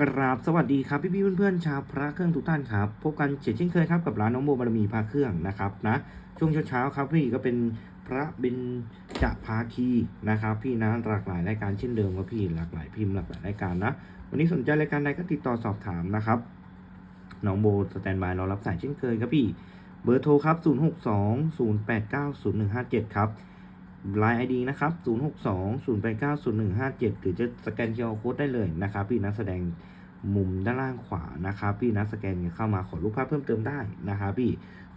กราบสวัสดีครับพี่พี่เพื่อนๆชาวพระเครื่องทุกท่านครับพบกันเช่นเช่นเคยครับกับร้านน้องโมบารมีพระเครื่องนะครับนะช่วงเช้าๆครับพี่ก็เป็นพระเบญจภาคีนะครับ พี่นะหลากหลายรายการเช่นเดิมครับพี่หลากหลายพิมพ์หลากหลายรายการนะ วันนี้สนใจรายการใดก็ติดต่อสอบถามนะครับน้องโบสแตนบายรอรับสายเช่นเคยครับพี่ เบอร์โทรครับ 062 089 0157 ครับ ไลน์ไอดีนะครับ 062 089 0157 หรือจะสแกน QR Code ได้เลยนะครับ พี่นักแสดงมุมด้านล่างขวานะครับ พี่นักสแกนเข้ามาขอรูปภาพเพิ่มเติมได้นะครับพี่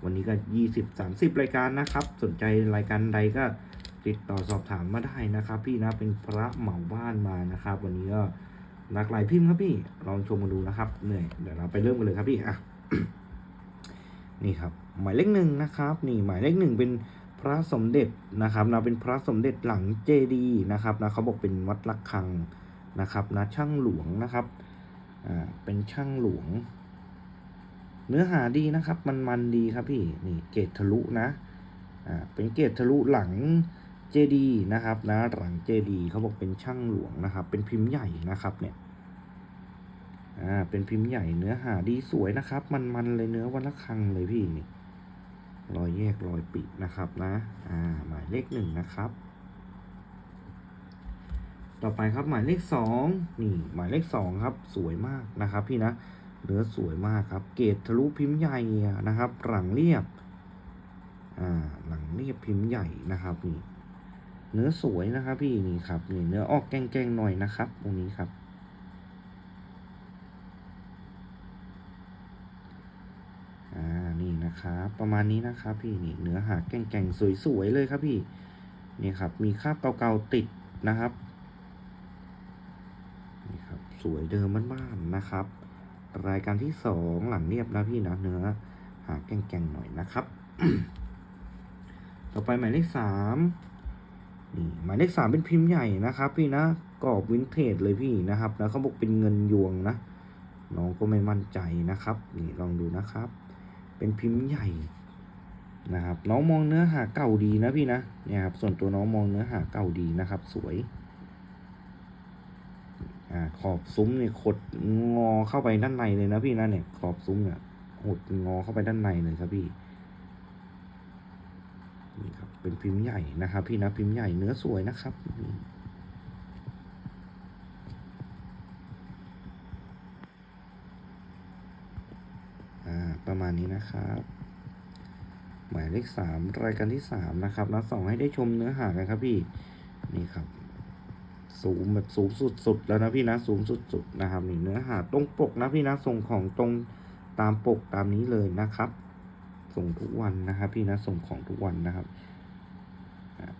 วันนี้ก็ 20 30 รายการนะครับ สนใจรายการใดก็ติดต่อสอบถามมาได้นะครับ พี่นะเป็นพระเหมาบ้านมานะครับ วันนี้ก็หลากหลายพิมพ์ครับพี่ลองชมมาดูนะครับเหนื่อยเดี๋ยวเราไปเริ่มกันเลยครับพี่อะนี่ครับหมายเลขหนึ่งนะครับ นี่หมายเลขหนึ่งเป็น พระสมเด็จนะครับนะเป็นพระสมเด็จหลังเจดีนะครับนะเขาบอกเป็นวัดระฆังนะครับนะช่างหลวงนะครับอ่าเป็นช่างหลวง เนื้อหาดีนะครับ มันมันดีครับพี่นี่เกตทะลุนะอ่าเป็นเกตทะลุหลังเจดีนะครับนะหลังเจดีเขาบอกเป็นช่างหลวงนะครับ เป็นพิมพ์ใหญ่นะครับเนี่ยอ่าเป็นพิมพ์ใหญ่เนื้อหาดีสวยนะครับ มันมันเลยเนื้อวันละครังเลยพี่นี่ รอยแยกรอยปิดนะครับนะอ่าหมายเลขหนึ่งนะครับ ต่อไปครับหมายเลขสองนี่หมายเลขสองครับสวยมากนะครับพี่นะเนื้อสวยมากครับ เกรดทะลุพิมพ์ใหญ่นะครับ หลังเรียบอ่าหลังเรียบพิมพ์ใหญ่นะครับนี่เนื้อสวยนะครับพี่นี่ครับนี่เนื้อออกแกงๆหน่อยนะครับตรงนี้ครับ อ่า นะครับ ประมาณนี้นะครับพี่นี่เนื้อหาแก่งๆสวยๆเลยครับพี่นี่ครับ มีคราบเก่าๆติดนะครับนี่ครับ สวยเดิมบ้านๆนะครับ รายการที่สองหลังเรียบนะพี่นะเนื้อหาแก่งๆหน่อยนะครับ ต่อไปหมายเลขสามนี่หมายเลขสามเป็นพิมพ์ใหญ่นะครับ พี่นะกรอบวินเทจเลยพี่นะครับ แล้วเขาบอกเป็นเงินยวงนะน้องก็ไม่มั่นใจนะครับ นี่ลองดูนะครับ เป็นพิมพ์ใหญ่นะครับ น้องมองเนื้อหาเก่าดีนะพี่นะเนี่ยครับส่วนตัวน้องมองเนื้อหาเก่าดีนะครับ สวยอ่าขอบซุ้มเนี่ยขดงอเข้าไปด้านในเลยนะพี่นะเนี่ยขอบซุ้มเนี่ยหดงอเข้าไปด้านในเลยครับพี่นี่ครับเป็นพิมพ์ใหญ่นะครับ พี่นะพิมพ์ใหญ่เนื้อสวยนะครับนี่อ่าประมา ณนี้นะครับหมายเลขสามรายการที่สามนะครับนัดสองให้ได้ชมเนื้อหากันครับพี่นี่ครับสูงแบบสูงสุดๆแล้วนะพี่นะสูงสุดๆนะครับนี่เนื้อหาตรงปกนะพี่นะส่งของตรงตามปกตามนี้เลยนะครับ ส่งทุกวันนะครับ พี่นะส่งของทุกวันนะครับ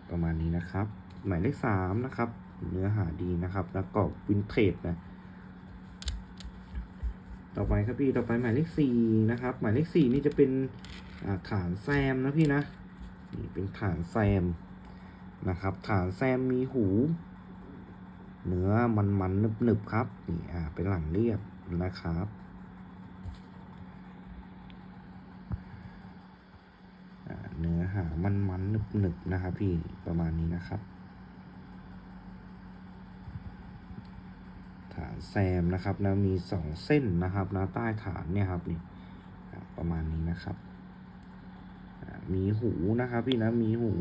ประมาณนี้นะครับ หมายเลขสามนะครับ เนื้อหาดีนะครับ แล้วก็วินเทจนะ ต่อไปครับพี่ต่อไปหมายเลขสี่นะครับ หมายเลขสี่นี่จะเป็นฐานแซมนะพี่นะนี่เป็นฐานแซมนะครับฐานแซมมีหูเนื้อมันมันๆนึบนึบๆครับนี่อ่าเป็นหลังเรียบนะครับ เนื้อหามันมันนึบนึบๆนะครับพี่ประมาณนี้นะครับ ฐานแซมนะครับนะมีสองเส้นนะครับนะใต้ฐานเนี่ยครับนี่ประมาณนี้นะครับ มีหูนะครับพี่นะมีหู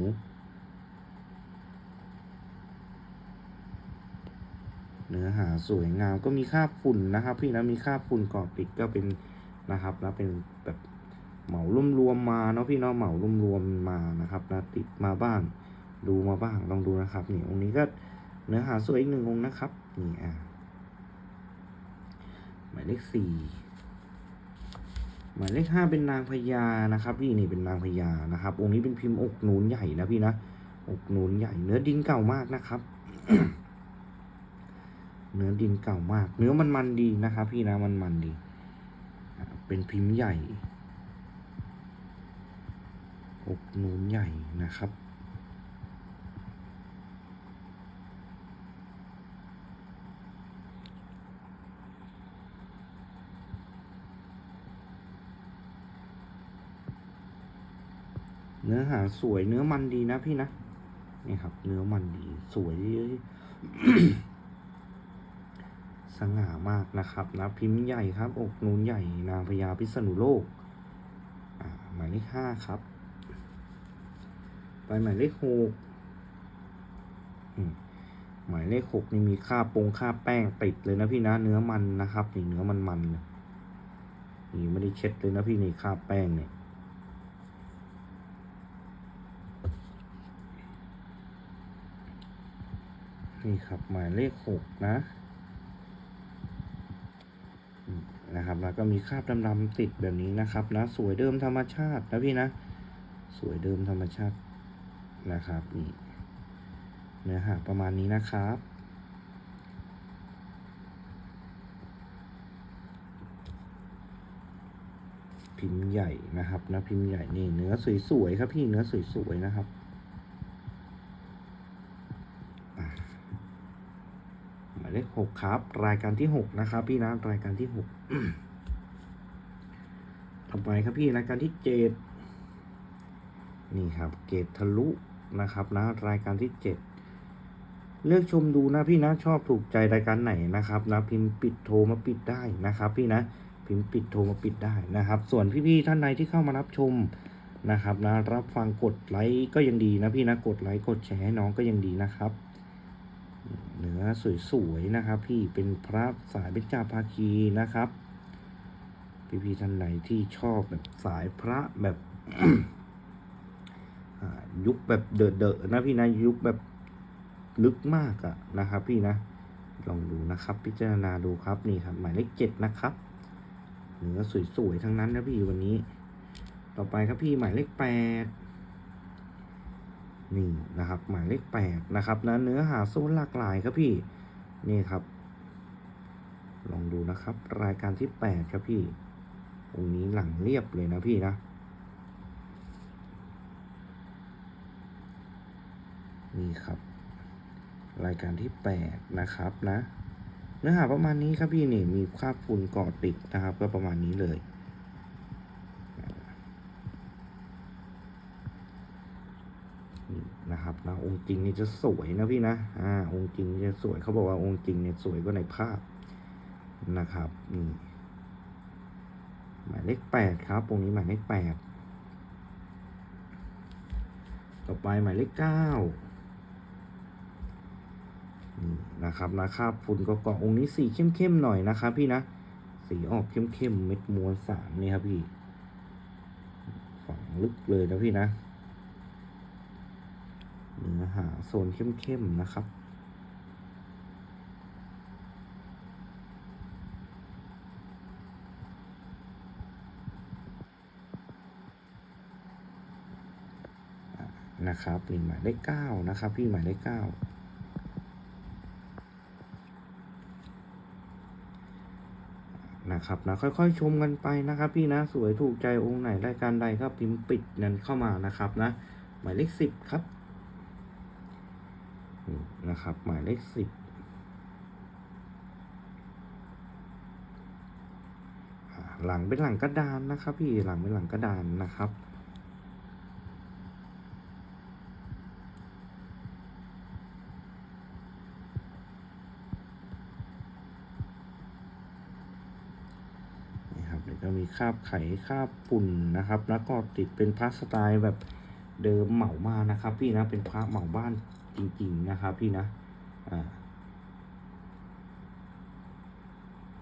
เนื้อหาสวยงามก็มีค่าบฝุ่นนะครับ พี่นะมีค่าบฝุ่นเกาะติดก็เป็นนะครับนะเป็นแบบเหมารวมๆมาเนาะพี่เนาะเหมารวมๆมานะครับนะติดมาบ้างดูมาบ้างลองดูนะครับนี่องค์นี้ก็เนื้อหาสวยอีกหนึ่งองค์นะครับนี่อะ หมายเลขสี่หมายเลขห้าเป็นนางพญานะครับ พี่นี่เป็นนางพญานะครับ องค์นี้เป็นพิมพ์อกนูนใหญ่นะพี่นะอกนูนใหญ่เนื้อดินเก่ามากนะครับ เนื้อดินเก่ามาก เนื้อมันมันดีนะครับ พี่นะมันมันดีเป็นพิมพ์ใหญ่อกนูนใหญ่นะครับ เนื้อหาสวยเนื้อมันดีนะพี่นะนี่ครับ เนื้อมันดีสวยสง่ามากนะครับนะพิมพ์ใหญ่ครับอกนูนใหญ่นางพญาพิษณุโลกหมายเลขห้าครับ ไปหมายเลขหกหมายเลขหกนี่มีค่าปงค่าแป้งติดเลยนะพี่นะเนื้อมันนะครับนี่เนื้อมันมันเลยนี่ไม่ได้เช็ดเลยนะพี่นี่ค่าแป้งเนี่ย นี่ครับหมายเลขหกนะนะครับแล้วก็มีคราบดำๆติดแบบนี้นะครับนะสวยเดิมธรรมชาตินะพี่นะ สวยเดิมธรรมชาตินะครับนี่เนื้อหาประมาณนี้นะครับพิมพ์ใหญ่นะครับนะพิมพ์ใหญ่นี่เนื้อสวยๆครับพี่เนื้อสวยๆนะครับ หกครับ รายการที่หกนะครับ พี่นะรายการที่หกต่อไปครับพี่รายการที่เจ็ดนี่ครับเกตทะลุนะครับนะรายการที่เจ็ดเลือกชมดูนะพี่นะชอบถูกใจรายการไหนนะครับนะพิมพ์ปิดโทรมาปิดได้นะครับ พี่นะพิมพ์ปิดโทรมาปิดได้นะครับ ส่วนพี่ๆท่านใดที่เข้ามารับชมนะครับนะรับฟังกดไลค์ก็ยังดีนะพี่นะกดไลค์กดแชร์ให้น้องก็ยังดีนะครับ เนื้อสวยๆนะครับ พี่เป็นพระสายเบญจาภาคีนะครับ พี่ๆท่านไหนที่ชอบแบบสายพระแบบยุคแบบเดอะๆนะพี่นะยุคแบบลึกมากอะนะครับ พี่นะลองดูนะครับ พิจารณาดูครับนี่ครับ หมายเลขเจ็ดนะครับเนื้อสวยๆทั้งนั้นนะพี่วันนี้ ต่อไปครับพี่หมายเลขแปด นี่นะครับ หมายเลขแปดนะครับนะเนื้อหาโซนหลากหลายครับพี่นี่ครับ ลองดูนะครับ รายการที่แปดครับพี่องนี้หลังเรียบเลยนะพี่นะนี่ครับ รายการที่แปดนะครับนะ เนื้อหาประมาณนี้ครับพี่นี่มีคราบฝุ่นเกาะติดนะครับ ก็ประมาณนี้เลย นะครับนะองค์จริงนี่จะสวยนะพี่นะอ่าองค์จริงจะสวยเขาบอกว่าองค์จริงเนี่ยสวยกว่าในภาพนะครับนี่หมายเลขแปดครับองนี้หมายเลขแปดต่อไปหมายเลขเก้านี่นะครับนะครับฝุ่นก็เกาะองค์นี้สีเข้มๆหน่อยนะครับพี่นะสีออกเข้มๆเม็ดมวลสามนี่ครับพี่ฝังลึกเลยนะพี่นะ เนื้อหาโซนเข้มๆนะครับ นะครับนี่หมายเลขเก้านะครับ พี่หมายเลขเก้านะครับนะค่อยๆชมกันไปนะครับ พี่นะสวยถูกใจองค์ไหนรายการใดก็พิมพ์ปิดนั้นเข้ามานะครับนะ หมายเลขสิบครับ นะครับ หมายเลขสิบหลังเป็นหลังกระดานนะครับ พี่หลังเป็นหลังกระดานนะครับนี่ครับเดี๋ยวก็มีคราบไข่คราบฝุ่นนะครับ แล้วก็ติดเป็นพระสไตล์แบบเดิมเหมามานะครับ พี่นะเป็นพระเหมาบ้าน จริง ๆ นะครับพี่นะ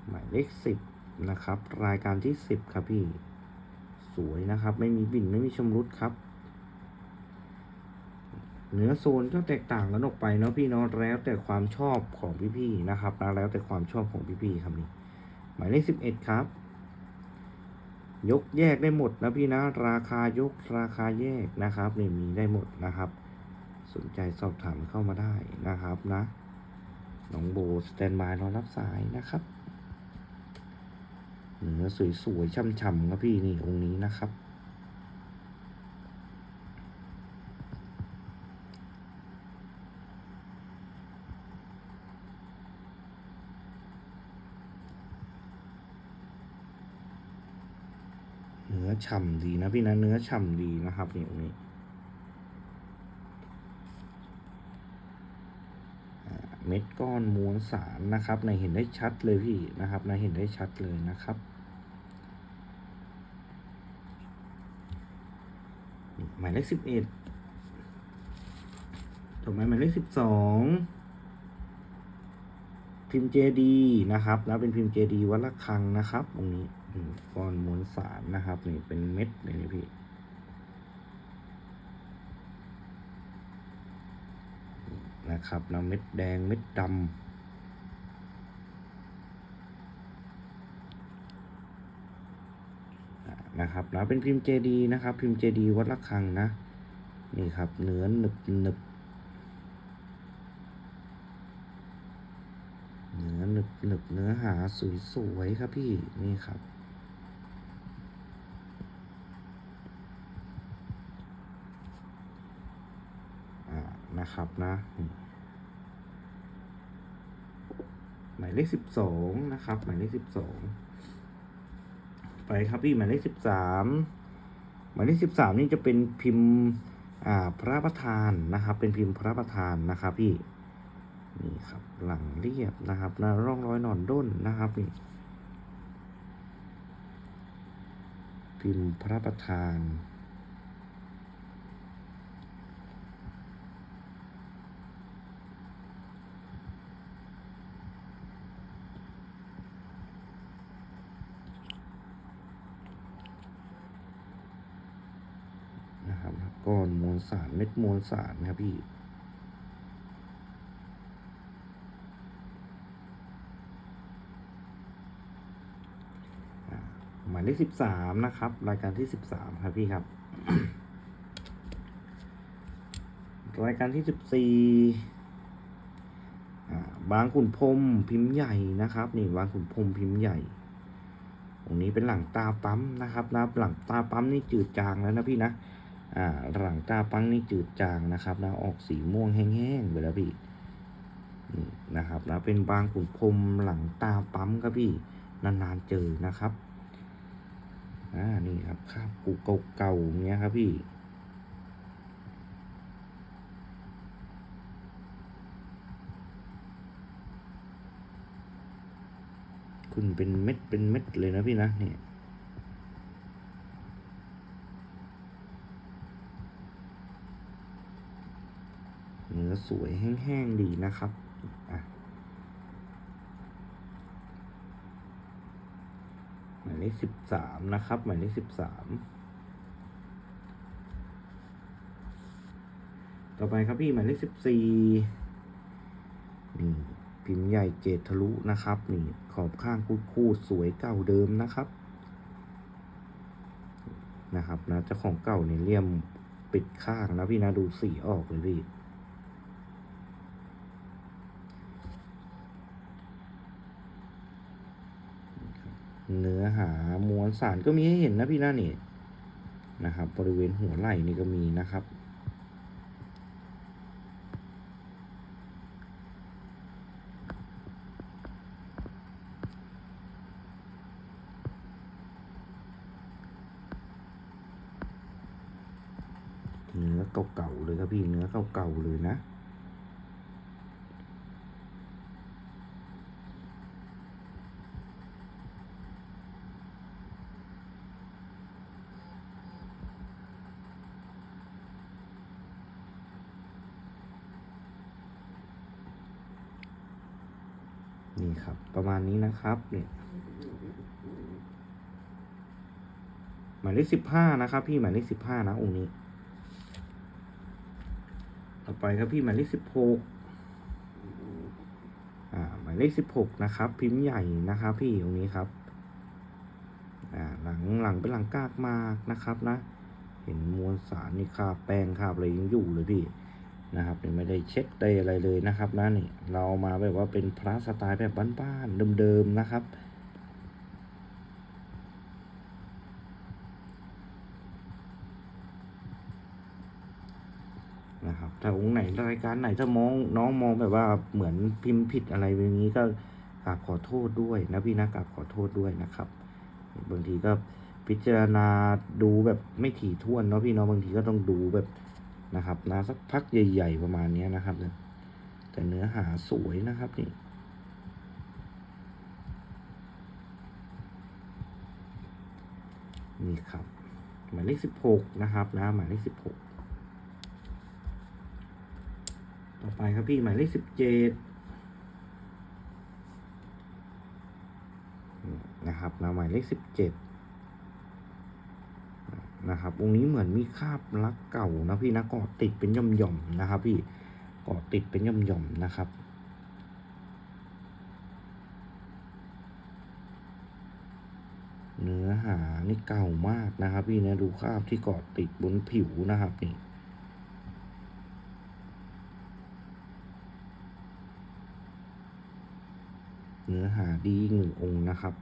หมายเลขสิบนะครับ รายการที่สิบครับพี่ สวยนะครับ ไม่มีบินไม่มีชำรุดครับเนื้อโซนก็แตกต่างกันออกไปเนาะพี่เนาะแล้วแต่ความชอบของพี่ๆนะครับนะแล้วแต่ความชอบของพี่ๆครับนี่หมายเลขสิบเอ็ดครับ ยกแยกได้หมดนะพี่นะ ราคายกราคาแยกนะครับนี่มีได้หมดนะครับ สนใจสอบถามเข้ามาได้นะครับนะน้องโบสแตนบายรอรับสายนะครับเนื้อสวยๆช่ำๆครับพี่นี่องค์นี้นะครับเนื้อฉ่ำดีนะพี่นะเนื้อฉ่ำดีนะครับนี่ตรงนี้อ่า เม็ดก้อนมวลสารนะครับในเห็นได้ชัดเลยพี่นะครับในเห็นได้ชัดเลยนะครับหมายเลขสิบเอ็ดต่อไปหมายเลขสิบสองพิมพ์เจดีนะครับ แล้วเป็นพิมพ์เจดีวัดละคังนะครับ ตรงนี้ก้อนมวลสารนะครับนี่เป็นเม็ดเลยนี่พี่ นะครับนะเม็ดแดงเม็ดดำนะครับนะเป็นพิมพ์เจดีนะครับ พิมพ์เจดีวัดละคังนะ นี่ครับเนื้อหนึบหนึบเนื้อหนึบหนึบเนื้อหาสวยสวยๆครับพี่นี่ครับอ่านะครับนะนี่ หมายเลขสิบสองนะครับ หมายเลขสิบสองไปครับพี่หมายเลขสิบสามหมายเลขสิบสามนี่จะเป็นพิมพ์อ่าพระประธานนะครับ เป็นพิมพ์พระประธานนะครับพี่นี่ครับหลังเรียบนะครับนะร่องรอยหนอนด้นนะครับนี่พิมพ์พระประธาน นะครับ ก้อนมวลสารเม็ดมวลสารนะครับพี่ หมายเลขสิบสามนะครับ รายการที่สิบสามครับพี่ครับ รายการที่สิบสี่บางขุนพรมพิมพ์ใหญ่นะครับ นี่บางขุนพรมพิมพ์ใหญ่ตรงนี้เป็นหลังตาปั๊มนะครับนะหลังตาปั๊มนี่จืดจางแล้วนะพี่นะ อ่าหลังตาปั๊มนี่จืดจางนะครับนะออกสีม่วงแห้งๆไปแล้วพี่นะครับนะเป็นบางขุนพรมหลังตาปั๊มครับพี่นานๆเจอนะครับอ่านี่ครับคราบกูเก่าๆเงี้ยครับพี่คุณเป็นเม็ดเป็นเม็ดเลยนะพี่นะเนี่ย เนื้อ สวยแห้งๆดีนะครับหมายเลขสิบสามนะครับ หมายเลขสิบสามต่อไปครับพี่หมายเลขสิบสี่นี่พิมพ์ใหญ่เจดทะลุนะครับ นี่ขอบข้างคูดๆสวยเก่าเดิมนะครับ นะครับนะเจ้าของเก่าเนี่ยเลี่ยมปิดข้างนะพี่นะดูสีออกเลยพี่ เนื้อหามวลสารก็มีให้เห็นนะพี่นะนี่นะครับ บริเวณหัวไหล่นี่ก็มีนะครับ เนื้อเก่าๆเลยครับพี่เนื้อเก่าๆเลยนะ นี่ครับ ประมาณนี้นะครับเนี่ยหมายเลขสิบห้านะครับ พี่หมายเลขสิบห้านะองค์นี้ ต่อไปครับพี่หมายเลขสิบหกอ่าหมายเลขสิบหกนะครับ พิมพ์ใหญ่นะครับ พี่ตรงนี้ครับอ่าหลังหลังเป็นหลังกากมากนะครับนะ เห็นมวลสารนี่คาแป้งคราบอะไรยังอยู่เลยพี่ นะครับนี่ไม่ได้เช็ดได้อะไรเลยนะครับนะนี่เราเอามาแบบว่าเป็นพระสไตล์แบบบ้านๆเดิมๆนะครับ นะครับถ้าองค์ไหนรายการไหนถ้ามองน้องมองแบบว่าเหมือนพิมพ์ผิดอะไรอย่างนี้ก็กราบขอโทษด้วยนะพี่นะกราบขอโทษด้วยนะครับ บางทีก็พิจารณาดูแบบไม่ถี่ถ้วนเนาะพี่เนาะบางทีก็ต้องดูแบบ นะครับนะสักพักใหญ่ๆประมาณนี้นะครับเนี่ยแต่เนื้อหาสวยนะครับนี่นี่ครับ หมายเลขสิบหกนะครับนะหมายเลขสิบหกต่อไปครับพี่หมายเลขสิบเจ็ดนะครับนะหมายเลขสิบเจ็ด นะครับ องค์นี้เหมือนมีคราบลักเก่านะพี่นะเกาะติดเป็นย่อมๆนะครับพี่เกาะติดเป็นย่อมๆนะครับ เนื้อหานี่เก่ามากนะครับ พี่นะดูคราบที่เกาะติดบนผิวนะครับนี่เนื้อหาดีหนึ่งองค์นะครับ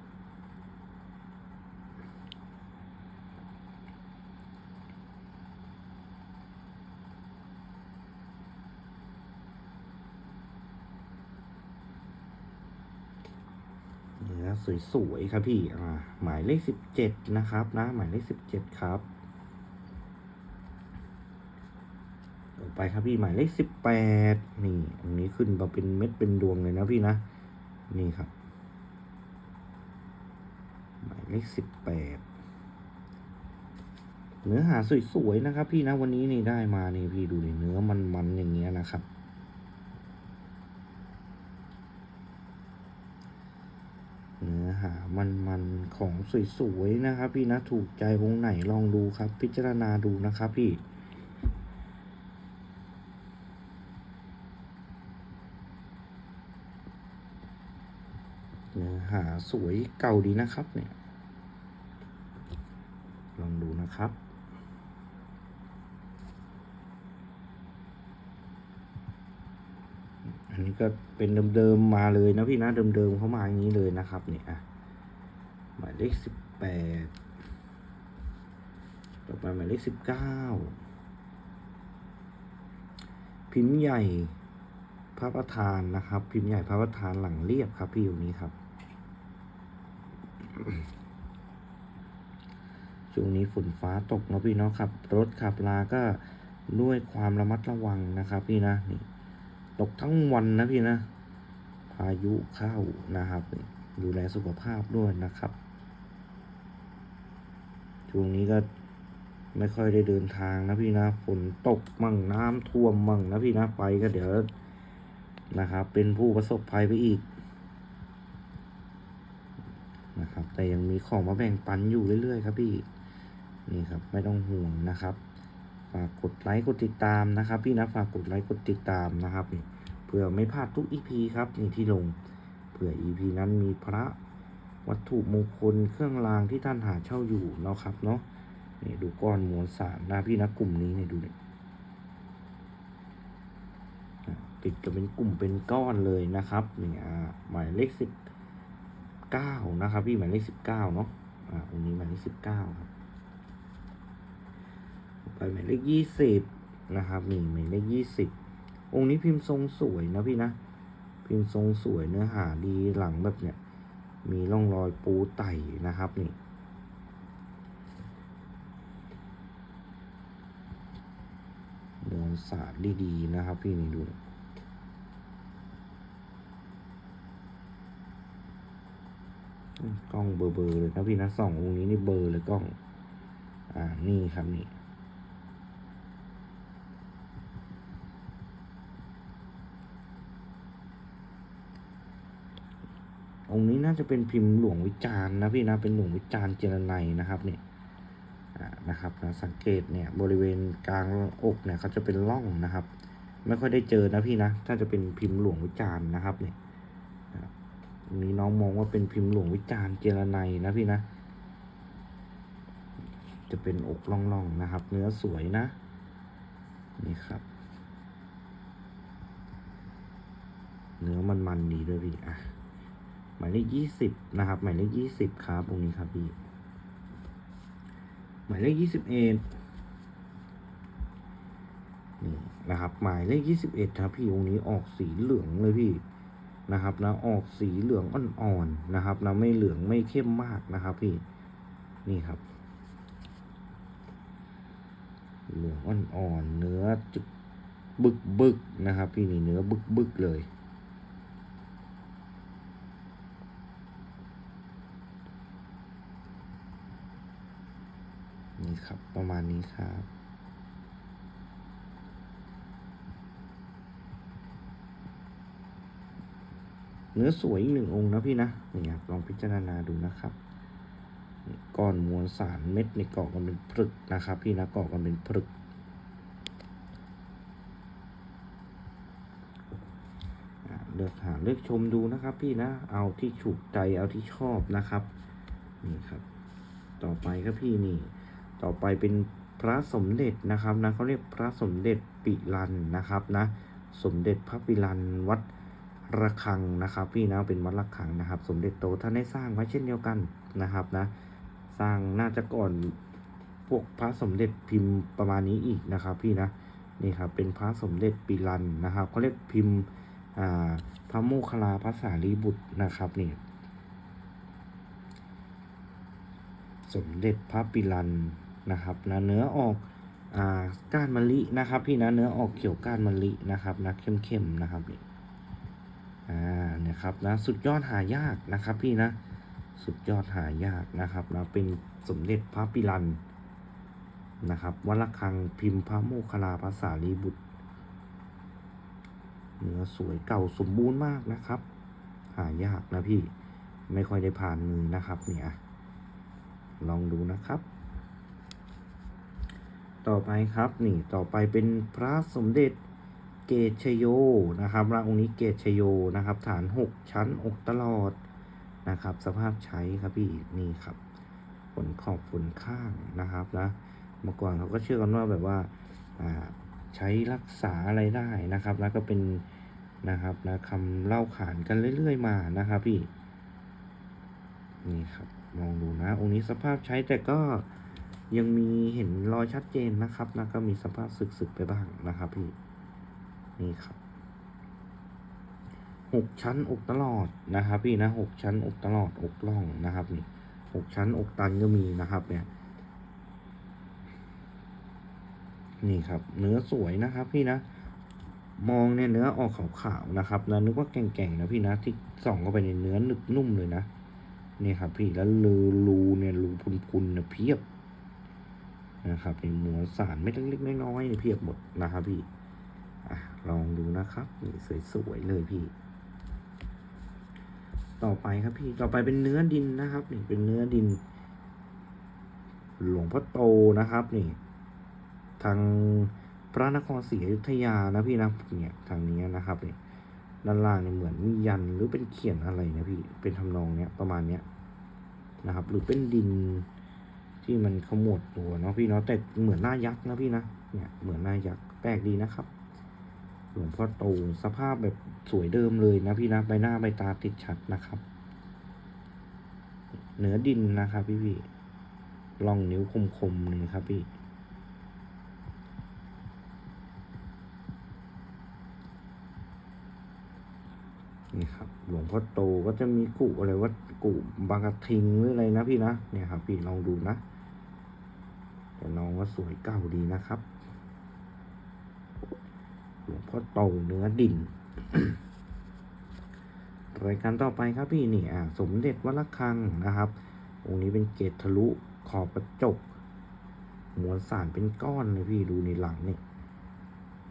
เนื้อ สวยๆครับพี่อ่าหมายเลขสิบเจ็ดนะครับนะหมายเลขสิบเจ็ดครับต่อไปครับพี่หมายเลขสิบแปดนี่อันนี้ขึ้นมาเป็นเม็ดเป็นดวงเลยนะพี่นะนี่ครับ หมายเลขสิบแปดเนื้อหาสวยๆนะครับ พี่นะวันนี้นี่ได้มานี่พี่ดูดิเนื้อมันๆอย่างเงี้ยนะครับ เนื้อ หามันๆของสวยๆนะครับ พี่นะถูกใจวงไหนลองดูครับ พิจารณาดูนะครับพี่เนื้อหาสวยเก่าดีนะครับเนี่ย ลองดูนะครับ อันนี้ ก็เป็นเดิมๆมาเลยนะพี่นะเดิมๆเขามาอย่างนี้เลยนะครับเนี่ยอะหมายเลขสิบแปดต่อไปหมายเลขสิบเก้าพิมพ์ใหญ่พระประธานนะครับ พิมพ์ใหญ่พระประธานหลังเรียบครับ พี่อยู่นี้ครับช่วงนี้ฝนฟ้าตกเนาะพี่เนาะขับ รถขับลาก็ด้วยความระมัดระวังนะครับ พี่นะนี่ ตกทั้งวันนะพี่นะ พายุเข้านะครับ ดูแลสุขภาพด้วยนะครับ ช่วงนี้ก็ไม่ค่อยได้เดินทางนะพี่นะ ฝนตกมั่งน้ำท่วมมั่งนะพี่นะ ไปก็เดี๋ยวนะครับ เป็นผู้ประสบภัยไปอีกนะครับ แต่ยังมีของมาแบ่งปันอยู่เรื่อยๆ ครับพี่ นี่ครับ ไม่ต้องห่วงนะครับากกดไลค์กดติดตามนะครับ พี่นะฝากกดไลค์กดติดตามนะครับนี่เพื่อไม่พลาดทุกอีพีครับนี่ที่ลงเผื่ออีพีนั้นมีพระวัตถุมงคลเครื่องรางที่ท่านหาเช่าอยู่เนาะครับเนาะนี่ดูก้อนมวลสารนะพี่นะกลุ่มนี้เนี่ยดูเนี่ยติดกันเป็นกลุ่มเป็นก้อนเลยนะครับนี่อ่าหมายเลขสิบเก้านะครับ พี่หมายเลขสิบเก้าเนาะอ่าตรงนี้หมายเลขสิบเก้าครับ ไปหมายเลขยี่สิบนะครับนี่หมายเลขยี่สิบองค์นี้พิมพ์ทรงสวยนะพี่นะ พิมพ์ทรงสวยเนื้อหาดีหลังแบบเนี้ยมีร่องรอยปูไต่นะครับนี่มวลสารดีๆนะครับพี่นี่ดูนะกล้องเบลอๆเลยนะพี่นะสององค์นี้นี่เบลอเลยกล้อง อ่า นี่ครับนี่ องค์นี้น่าจะเป็นพิมพ์หลวงวิจารณ์นะพี่นะเป็นหลวงวิจารณ์เจรไนยนะครับเนี่ยนะครับนะสังเกตเนี่ยบริเวณกลางอกเนี่ยเขาจะเป็นร่องนะครับ ไม่ค่อยได้เจอนะพี่นะถ้าจะเป็นพิมพ์หลวงวิจารณ์นะครับเนี่ยตรงนี้น้องมองว่าเป็นพิมพ์หลวงวิจารณ์เจรไนยนะพี่นะ จะเป็นอกร่องๆนะครับ เนื้อสวยนะนี่ครับ เนื้อมันๆดีด้วยพี่อะ หมายเลขยี่สิบนะครับ หมายเลขยี่สิบครับตรงนี้ครับพี่หมายเลขยี่สิบเอ็ดนี่นะครับ หมายเลขยี่สิบเอ็ดครับพี่องค์นี้ออกสีเหลืองเลยพี่นะครับนะออกสีเหลืองอ่อนๆนะครับนะไม่เหลืองไม่เข้มมากนะครับ พี่นี่ครับ เหลืองอ่อนๆเนื้อบึกบึกๆนะครับ พี่นี่เนื้อบึกบึกๆเลย นี่ ครับ ประมาณนี้ครับเนื้อสวยอีกหนึ่งองค์นะพี่นะนี่ครับลองพิจารณาดูนะครับก้อนมวลสารเม็ดในเกาะกันเป็นพรึกนะครับ พี่นะเกาะกันเป็นพรึก เลือกหาเลือกชมดูนะครับ พี่นะเอาที่ถูกใจเอาที่ชอบนะครับ นี่ครับ ต่อไปครับพี่นี่ ต่อไปเป็นพระสมเด็จนะครับนะเขาเรียกพระสมเด็จปิลันนะครับนะสมเด็จพระปิลันวัดระฆังนะครับ พี่นะเป็นวัดระฆังนะครับ สมเด็จโตท่านได้สร้างไว้เช่นเดียวกันนะครับนะ สร้างน่าจะก่อนพวกพระสมเด็จพิมพ์ประมาณนี้อีกนะครับ พี่นะนี่ครับเป็นพระสมเด็จปิลันนะครับเขาเรียกพิมพ์อ่าพระโมคคัลลาภาษาลีบุตรนะครับนี่สมเด็จพระปิลัน นะครับนะเนื้อออกอ่าก้านมะลินะครับ พี่นะเนื้อออกเขียวก้านมะลินะครับนะเข้มๆนะครับนี่อ่าเนี่ยครับนะสุดยอดหายากนะครับ พี่นะสุดยอดหายากนะครับนะเป็นสมเด็จพระปิลันนะครับวัดระฆังพิมพ์พระโมคคลลาภาษาลีบุตรเนื้อสวยเก่าสมบูรณ์มากนะครับ หายากนะพี่ไม่ค่อยได้ผ่านมือนะครับ เนี่ย ลองดูนะครับ ต่อไปครับนี่ต่อไปเป็นพระสมเด็จเกตชโยนะครับพระองค์นี้เกตชโยนะครับ ฐานหกชั้นอกตลอดนะครับ สภาพใช้ครับพี่นี่ครับฝนขอบฝนข้างนะครับนะเมื่อก่อนเขาก็เชื่อกันว่าแบบว่าใช้รักษาอะไรได้นะครับแล้วก็เป็นนะครับนะคำเล่าขานกันเรื่อยๆมานะครับพี่นี่ครับลองดูนะองค์นี้สภาพใช้แต่ก็ ยังมีเห็นรอยชัดเจนนะครับนะก็มีสภาพสึกๆไปบ้างนะครับพี่นี่ครับหกชั้นอกตลอดนะครับ พี่นะหกชั้นอกตลอดอกล่องนะครับนี่หกชั้นอกตันก็มีนะครับ เนี่ย นี่ครับ เนื้อสวยนะครับ พี่นะมองเนี่ยเนื้อออกขาวๆนะครับนะนึกว่าแก่งๆนะพี่นะที่ส่องเข้าไปในเนื้อหนึบนุ่มเลยนะนี่ครับ พี่แล้วรูรูเนี่ยรูพุนๆเนี่ยเพียบ นะครับในหมวลสารไม่เล็กๆน้อยๆเนี่เพียบหมดนะครับพี่อะลองดูนะครับนี่สวยๆเลยพี่ ต่อไปครับพี่ต่อไปเป็นเนื้อดินนะครับนี่เป็นเนื้อดิน หลวงพ่อโตนะครับนี่ทางพระนครศรีอยุธยานะพี่นะเนี่ยทางนี้นะครับนี่ด้านล่างเนี่ยเหมือนมียันหรือเป็นเขียนอะไรนะพี่เป็นทำนองเนี้ยประมาณเนี้ยนะครับ หรือเป็นดิน ที่มันขมวดตัวเนาะพี่เนาะแต่เหมือนหน้ายักษ์นะพี่นะเนี่ยเหมือนหน้ายักษ์แปลกดีนะครับหลวงพ่อโตสภาพแบบสวยเดิมเลยนะพี่นะใบหน้าใบตาติดชัดนะครับเหนือดินนะครับพี่พี่ลองนิ้วคมๆนี่งครับพี่นี่ครับหลวงพ่อโตก็จะมีกุอะไรว่ากุบางกระทิงหรืออะไรนะพี่นะเนี่ยครับพี่ลองดูนะ แต่น้องว่าสวยเก่าดีนะครับ หลวงพ่อโตเนื้อดินรายการต่อไปครับพี่นี่อ่าสมเด็จวัดระฆังนะครับ องค์นี้เป็นเกตทะลุขอบกระจกมวลสารเป็นก้อนเลยพี่ดูในหลังนี่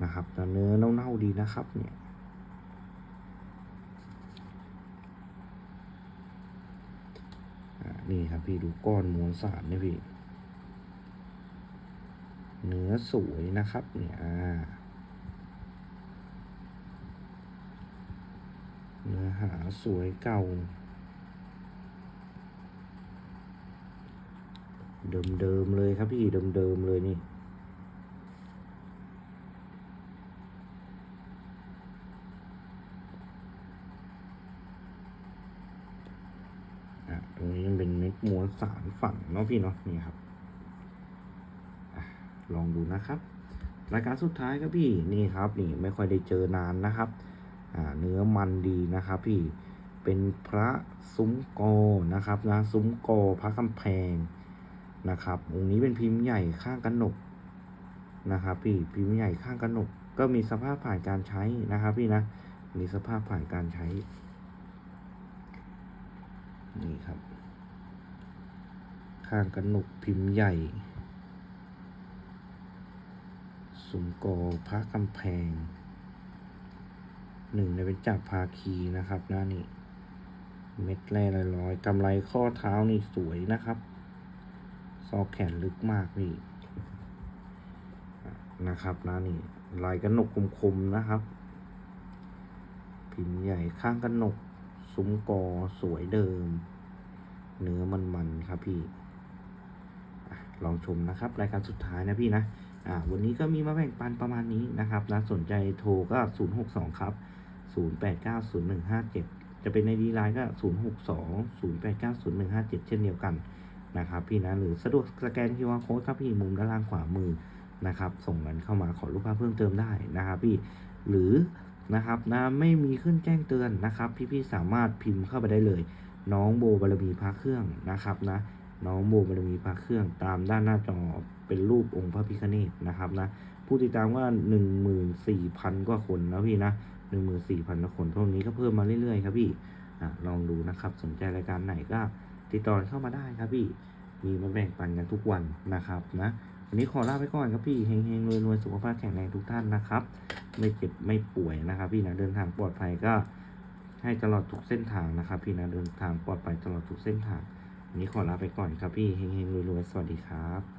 นะครับแต่เนื้อเน่าๆดีนะครับเนี่ยนี่ครับพี่ดูก้อนมวลสารนี่พี่ เนื้อสวยนะครับเนี่ยอ่าเนื้อหาสวยเก่า เดิมๆเลยครับพี่เดิมๆเลยนี่อะตรงนี้ยังเป็นเม็ดมวลสารฝั่งเนาะพี่เนาะนี่ครับ ลองดูนะครับ รายการสุดท้ายครับพี่นี่ครับนี่ไม่ค่อยได้เจอนานนะครับเนื้อมันดีนะครับ พี่เป็นพระซุ้มกอนะครับนะซุ้มกอพระกำแพงนะครับองค์นี้เป็นพิมพ์ใหญ่ข้างกันหนกนะครับพี่พิมพ์ใหญ่ข้างกันหนก ก็มีสภาพผ่านการใช้นะครับ พี่นะมีสภาพผ่านการใช้นี่ครับ ข้างกระหนกพิมพ์ใหญ่ สุมกอพระกำแพงหนึ่งในเป็นจากภาคีนะครับหน้านี่เม็ดแร่ลอยๆกำไรข้อเท้านี่สวยนะครับซอกแขนลึกมากพี่นะครับหน้านี่ลายกระหนกคมๆนะครับ พิมพ์ใหญ่ข้างกระหนกซุ้มกอสวยเดิม เนื้อมันๆครับพี่ลองชมนะครับ รายการสุดท้ายนะพี่นะ อ่าวันนี้ก็มีมาแบ่งปันประมาณนี้นะครับนะสนใจโทรก็ 062 ครับ 0890157 จะเป็นในดีไลน์ก็ 062-0890157 เช่นเดียวกันนะครับพี่นะหรือสะดวกสแกน QR Code ครับพี่มุมด้านล่างขวามือนะครับ ส่งเงินเข้ามาขอรูปภาพเพิ่มเติมได้นะครับพี่หรือนะครับนะไม่มีขึ้นแจ้งเตือนนะครับ พี่ๆสามารถพิมพ์เข้าไปได้เลย น้องโบบารมีพระเครื่องนะครับนะน้องโบบารมีพระเครื่องตามด้านหน้าจอ เป็นรูปองค์พระพิฆเนศนะครับนะผู้ติดตามว่าหนึ่งหมื่นสี่พันกว่าคนนะพี่นะหนึ่งหมื่นสี่พันกว่าคนพวกนี้ก็เพิ่มมาเรื่อยๆครับพี่อะลองดูนะครับ สนใจรายการไหนก็ติดต่อเข้ามาได้ครับพี่มีมาแบ่งปันกันทุกวันนะครับนะวันนี้ขอลาไปก่อนครับพี่เฮงๆรวยๆสุขภาพแข็งแรงทุกท่านนะครับ ไม่เจ็บไม่ป่วยนะครับ พี่นะเดินทางปลอดภัยก็ให้ตลอดทุกเส้นทางนะครับ พี่นะเดินทางปลอดภัยตลอดทุกเส้นทางวันนี้ขอลาไปก่อนครับพี่เฮงๆรวยๆสวัสดีครับ